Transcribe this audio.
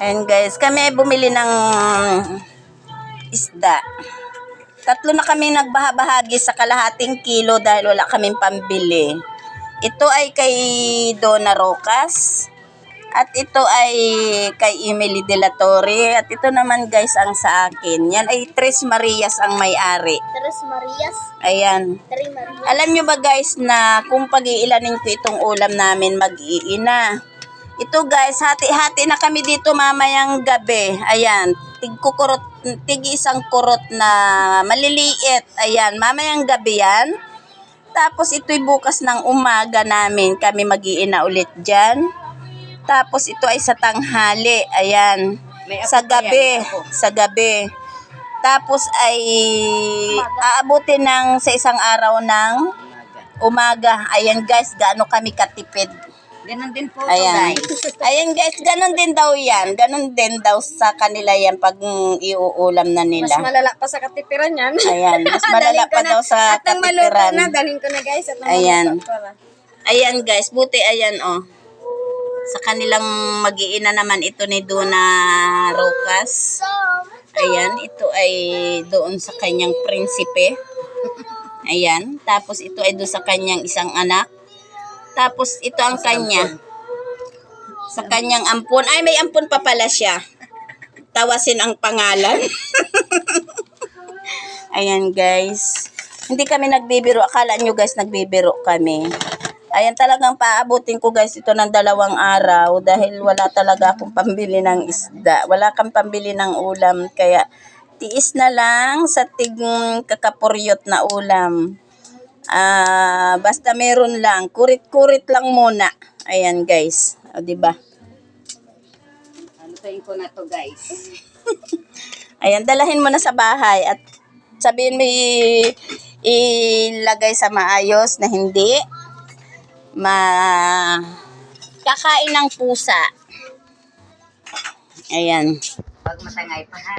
Ayan guys, kami ay bumili ng isda. Tatlo na kami nagbahabahagi sa kalahating kilo dahil wala kaming pambili. Ito ay kay Donna Rocas. At ito ay kay Emily De La Torre. At ito naman guys ang sa akin. Yan ay Tres Marias ang may-ari. Tres Marias. Ayan. Tres Marias. Alam nyo ba guys na kung pag-iilanin ko itong ulam namin mag-iina. Ito guys, hati-hati na kami dito mamayang gabi. Ayan, tig kukurot, tig isang kurot na maliliit. Ayan, mamayang gabi yan. Tapos ito'y bukas ng umaga namin kami mag-iina ulit dyan. Tapos ito ay sa tanghali. Ayan. Sa gabi. Sa gabi. Tapos ay aabutin ng sa isang araw ng umaga. Ayan guys, gaano kami katipid. Ganon din po Ayan. guys. Ayan guys, ganun din daw yan. Ganun din daw sa kanila yan pag mm, iuulam na Mas nila. malala pa sa katipiran yan. Ayan, mas malala Dalhin ko pa na. daw sa At nang maluto katipiran. na, dalhin ko na guys. At nang Ayan. maluto. Ayan guys, buti ayan oh. Sa kanilang mag-iina naman ito ni Duna Rocas. Ayan, ito ay doon sa kanyang prinsipe. Ayan, tapos ito ay doon sa kanyang isang anak. Tapos ito ang kanya. Sa kanyang ampon. Ay, may ampon pa pala siya. Tawasin ang pangalan. Ayan guys. Hindi kami nagbibiro. Akala nyo guys nagbibiro kami. Ayan talagang paabutin ko guys ito ng dalawang araw dahil wala talaga akong pambili ng isda. Wala kang pambili ng ulam. Kaya tiis na lang sa tig kakapuryot na ulam. Ah, basta meron lang. Kurit-kurit lang muna. Ayan guys. O, di ba? Alutuin ko na to guys. Ayan, dalahin mo na sa bahay at sabihin mo ilagay sa maayos na hindi ma kakain ng pusa. Ayan. Pag matangay pa ha.